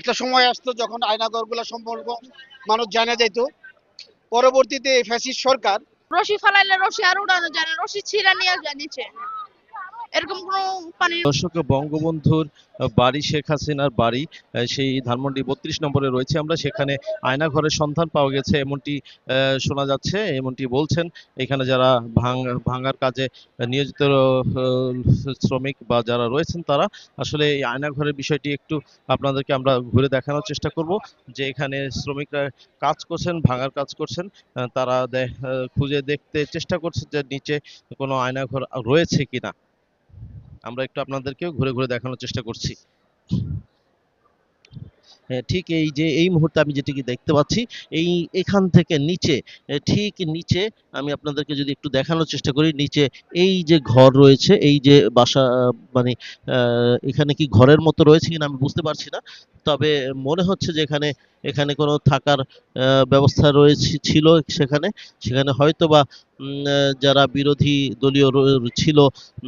একটা সময় আসতো যখন আয়নাগরগুলো সম্পর্ক মানুষ জানা যেত। পরবর্তীতে ফ্যাসিস্ট সরকার রশি ফালাইলে রশি আর উড়ানো যায় না, রশি ছিঁড়া নিয়ে যায় নিচে। এরকম বঙ্গবন্ধুর বাড়ি শেখ হাসিনার বাড়ি সেই ধানমন্ডি বত্রিশ নম্বরে রয়েছে আমরা। সেখানে আয়না ঘরের সন্ধান পাওয়া গেছে, এমনটি শোনা যাচ্ছে, এমনটি বলছেন। এখানে যারা ভাঙার কাজে নিয়োজিত শ্রমিক বা যারা রয়েছেন তারা, আসলে এই আয়না ঘরের বিষয়টি একটু আপনাদেরকে আমরা ঘুরে দেখানোর চেষ্টা করব। যে এখানে শ্রমিকরা কাজ করছেন, ভাঙার কাজ করছেন তারা খুঁজে দেখতে চেষ্টা করছে যে নিচে কোনো আয়না ঘর রয়েছে কিনা। আমরা একটু আপনাদেরকেও ঘুরে ঘুরে দেখানোর চেষ্টা করছি। হ্যাঁ, ঠিক এই যে এই মুহূর্তে আমি যেটিকে দেখতে পাচ্ছি এই এখান থেকে নিচে ঠিক নিচে আমি আপনাদেরকে যদি একটু দেখানোর চেষ্টা করি নিচে এই যে ঘর রয়েছে এই যে বাসা মানে এখানে কি ঘরের মতো রয়েছে কিনা আমি বুঝতে পারছি না। তবে মনে হচ্ছে যে এখানে এখানে কোনো থাকার ব্যবস্থা রয়েছে, ছিল সেখানে। সেখানে হয়তো বা যারা বিরোধী দলীয় ছিল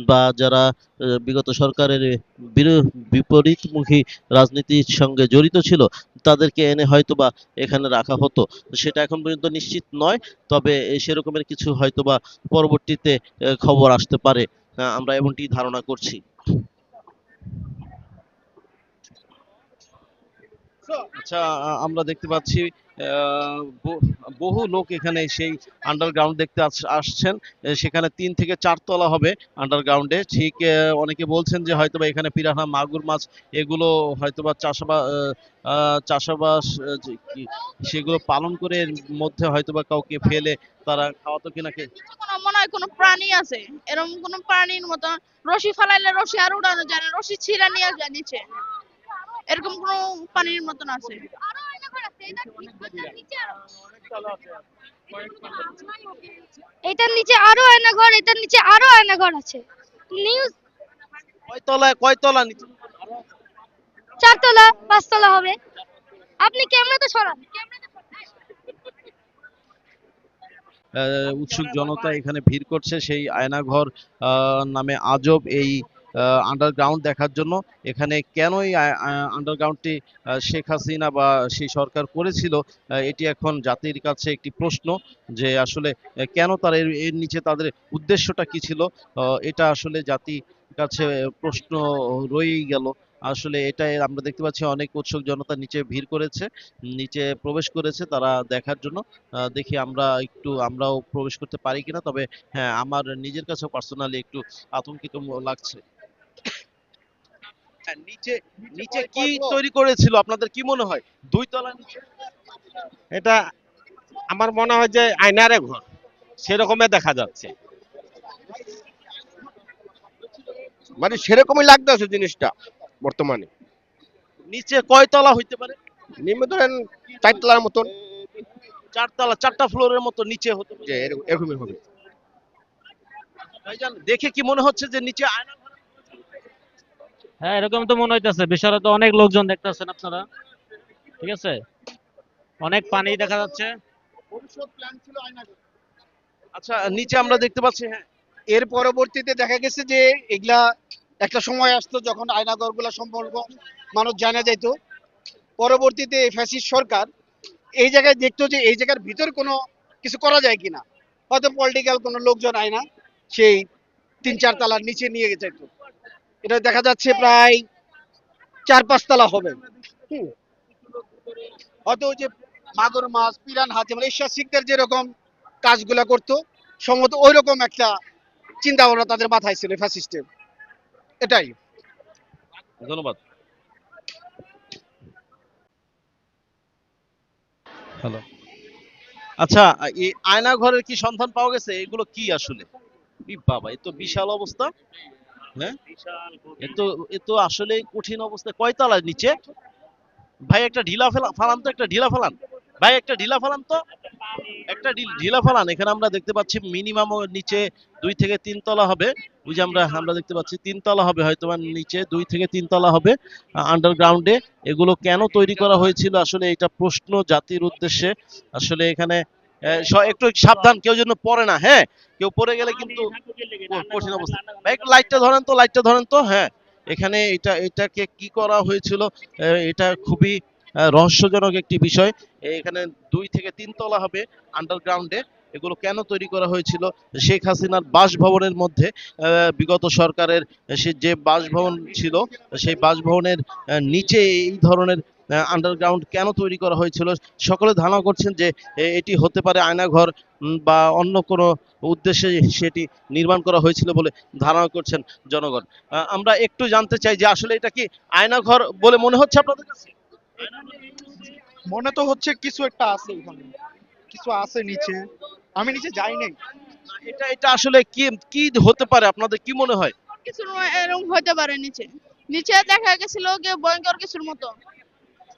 বা যারা বিগত সরকারের বিপরীতমুখী রাজনীতির সঙ্গে জড়িত ছিল, তাদেরকে এনে হয়তো বা এখানে রাখা হতো। সেটা এখন পর্যন্ত নিশ্চিত নয়, তবে সেরকমের কিছু হয়তো বা পরবর্তীতে খবর আসতে পারে। আমরা এমনটি ধারণা করছি। আচ্ছা আমরা দেখতে পাচ্ছি বহু লোক এখানে সেই আন্ডারগ্রাউন্ড দেখতে আসছেন। সেখানে তিন থেকে চার তলা হবে আন্ডারগ্রাউন্ডে ঠিক অনেকে বলছেন যে হয়তোবা এখানে পিরাহা মাগুর মাছ এগুলো হয়তোবা চাষাবাস আহ, সেগুলো পালন করে এর মধ্যে হয়তোবা কাউকে ফেলে তারা খাওয়াতো কিনা কে? মনে হয় কোনো প্রাণী আছে। এরকম কোনো প্রাণীর মতো রশি ফালাইলে রশি আর উড়ানো যায় না। রশি ছিঁড়া নিয়ে যায় নিচে। এরকম কোনো পানির মতন আছে। এটার নিচে আরও আয়না ঘর এটার নিচে আরও আয়না ঘর আছে। নিউজ কয় তলায় কয় নিচে? চারতলা পাঁচতলা হবে। আপনি ক্যামেরাতে সরান। আহ, উৎসুক জনতা এখানে ভিড় করছে সেই আয়নাঘর আহ, নামে আজব এই আন্ডারগ্রাউন্ড দেখার জন্য। এখানে কেন এই আন্ডারগ্রাউন্ডটি শেখ হাসিনা বা সেই সরকার করেছিল এটি এখন জাতির কাছে একটি প্রশ্ন যে আসলে কেন তার এর নিচে তাদের উদ্দেশ্যটা কি ছিল? এটা আসলে জাতির কাছে প্রশ্ন রয়েই গেল। আসলে এটাই আমরা দেখতে পাচ্ছি, অনেক উৎসুক জনতা নিচে ভিড় করেছে, নিচে প্রবেশ করেছে তারা দেখার জন্য। দেখি আমরা একটু, আমরাও প্রবেশ করতে পারি কিনা, তবে হ্যাঁ আমার নিজের কাছেও পার্সোনালি একটু আতঙ্কিত লাগছে। নিচে নিচে কি তৈরি করেছিল? আপনাদের কি মনে হয়? দুই তলা নিচে? এটা আমার মনে হয় যে আয়নারে ঘর। সেরকমই দেখা যাচ্ছে। মানে সেরকমই লাগতেছে জিনিসটা বর্তমানে। নিচে কয় তলা হইতে পারে? নিম্ন ধরেন চারতলার মতন। চারতলা চারটা ফ্লোরের মতো নিচে হতে পারে। এরকমই হবে। ভাইজান দেখে কি মনে হচ্ছে যে নিচে আয়না? হ্যাঁ এরকম তো মনে হইতেছে। বিশালে তো অনেক লোকজন দেখতেছেন আপনারা। ঠিক আছে? অনেক পানি দেখা যাচ্ছে। আয়নাগর। আচ্ছা নিচে আমরা দেখতে পাচ্ছি হ্যাঁ। এর পরবর্তীতে দেখা গেছে যে এগুলা একটা সময় আসতো যখন আয়নাগরগুলো সম্পর্ক মানুষ জানা যেত পরবর্তীতে ফ্যাসিস্ট সরকার এই জায়গায় দেখতো যে এই জায়গার ভিতর কোনো কিছু করা যায় কিনা। হয়তো পলিটিক্যাল কোনো লোকজন আয়না সেই তিন চার তালার নিচে নিয়ে যেত এটা দেখা যাচ্ছে প্রায় চার পাঁচ তলা হবে হয়তো ওই যে মাগুর মাছ পিরান হাত যেমন ঈশ্বর শিখদের যেরকম কাজগুলা করতো সম্ভবত ওই রকম একটা চিন্তা ভাবনা তাদের মাথায় ছিল ফ্যাসিস্টের এটাই। ধন্যবাদ। হ্যালো আচ্ছা এই আয়না ঘরের কি সন্ধান পাওয়া গেছে? এগুলো কি আসলে? বাবা এ তো বিশাল অবস্থা। হ্যাঁ? এ তো এ তো আসলে কঠিন অবস্থা। কয় তলার নিচে? ভাই একটা ঢিলা ফেলা ফালান তো একটা ঢিলা ফালান। ভাই একটা ঢিলা ফালান তো। একটা ঢিলা ফালান। এখানে আমরা দেখতে পাচ্ছি মিনিমাম নিচে দুই থেকে তিন তলা হবে। ওই যে আমরা আমরা দেখতে পাচ্ছি তিন তলা হবে। হয়তো নিচে দুই থেকে তিন তলা হবে আন্ডারগ্রাউন্ডে এগুলো কেন তৈরি করা হয়েছিল? আসলে এটা প্রশ্ন জাতির উদ্দেশ্যে। আসলে এখানে একটু সাবধান কেউ যেন পড়ে না হ্যাঁ? কেউ পড়ে গেলে কিন্তু কঠিন অবস্থা। ভাই একটু লাইটটা ধরেন তো লাইটটা ধরেন তো হ্যাঁ? এখানে এটা এটাকে কি করা হয়েছিল? এটা খুবই রহস্যজনক একটি বিষয়। এখানে দুই থেকে তিন তলা হবে আন্ডারগ্রাউন্ডে এগুলো কেন তৈরি করা হয়েছিল? শেখ হাসিনার বাসভবনের মধ্যে আহ, বিগত সরকারের সে যে বাসভবন ছিল সেই বাসভবনের নিচে এই ধরনের আন্ডারগ্রাউন্ড কেন তৈরি করা হয়েছিল? সকলে ধারণা করছেন যে এটি হতে পারে আয়নাঘর বা অন্য কোনো উদ্দেশ্যে সেটি নির্মাণ করা হয়েছিল বলে ধারণা করছেন জনগণ। আমরা একটু জানতে চাই যে আসলে এটা কি আয়নাঘর বলে মনে হচ্ছে আপনাদের কাছে? মনে তো হচ্ছে কিছু একটা আছে এখানে। কিছু আছে নিচে। আমি নিচে যাই নাই। এটা এটা আসলে কি কি হতে পারে? আপনাদের কি মনে হয়? কিছু এরকম হতে পারে নিচে। নিচে দেখা গেছিল ভয়ঙ্কর কিছুর মতো।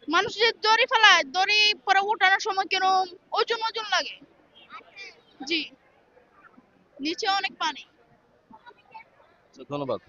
মানুষ যে দড়ি ফেলায়, দড়ি পরে ওঠানোর সময় কেন ওজন ওজন লাগে? জি। নিচে অনেক পানি। ধন্যবাদ।